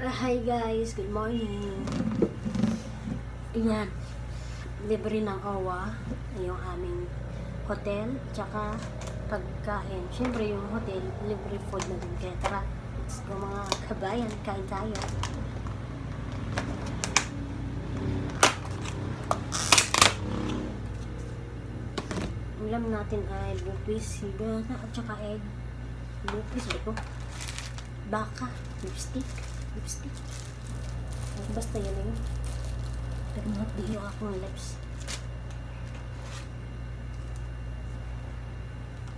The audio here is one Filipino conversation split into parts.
Hi guys, good morning. Ayan, libre ng OWA yung aming hotel, tsaka pagkain. Siyempre yung hotel, libre food na din. Kaya tara, let's go mga kabayan, kain tayo. Ulam natin ay bupis, sibana, at tsaka egg. Bupis ba ito? Baka, lipstick, lipstick. Basta yan na yun. Pero magbihyo ako ng lips.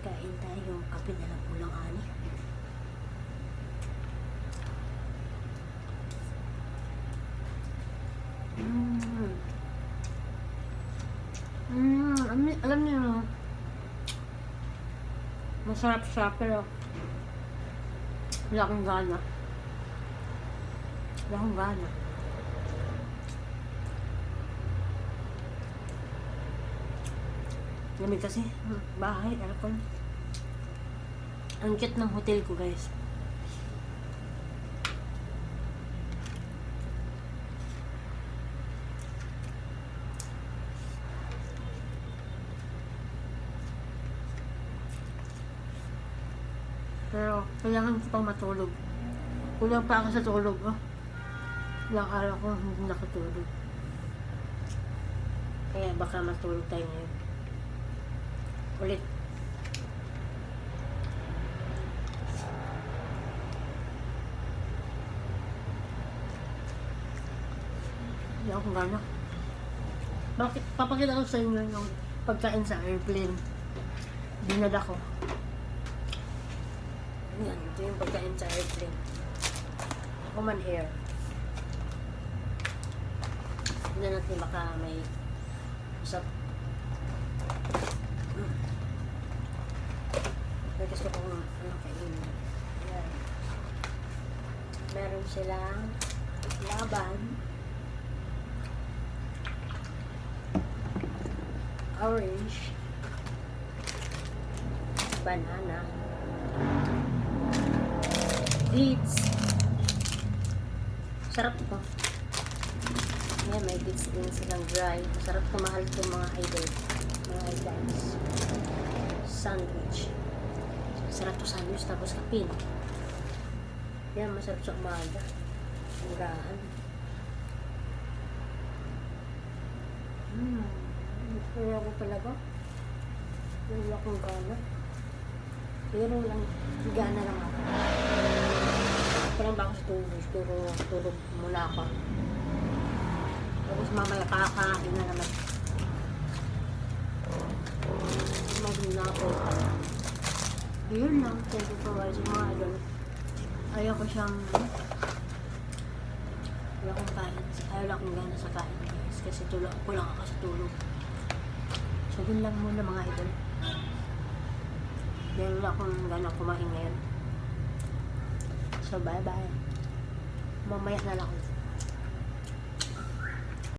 Kain tayo, kape na lang ulang ani. Mm. Mm, alam, alam niyo, masarap siya, pero wala akong gana. Wala akong gana. Lamig kasi. Bahay, aircon. Ang cute ng hotel ko, guys. Pero, kailangan ko pang matulog. Kulang pa ako sa tulog, oh. Ilang araw ko hindi nakatulog. Kaya baka matulog tayo ngayon. Ulit. Hindi ako gana. Bakit? Papakita ko sa inyo yung pagkain sa airplane. Dinala ko. Yan, ito yung pagkain sa airplane. Human hair. Hindi natin baka may usap. Mm. May gusto kong ano kainin. Yan. Meron silang laban. Orange. Banana. Beets. Sarap to. Ayan, may beets din silang dry. Masarap to, mahal to mga idol. Mga idols. Sandwich. Sarap to sandwich, tapos kapin. Yan, masarap sa umaga. Murahan. Hmm. Kaya ko talaga. Wala akong gana. Pero lang, gana lang ako. Parang ba ako sa tulog, siguro tulog muna ako. Tapos mamaya kakain na naman. Magin na ako. Yun lang, thank you for watching mga idol. Ayaw ko siyang wala akong kain. Ayaw lang akong gana sa kain guys. Kasi tulog, kulang ako sa tulog. So, yun lang muna mga idol. Dahil wala akong gana kumain ngayon. So, bye-bye. Mamaya na lang.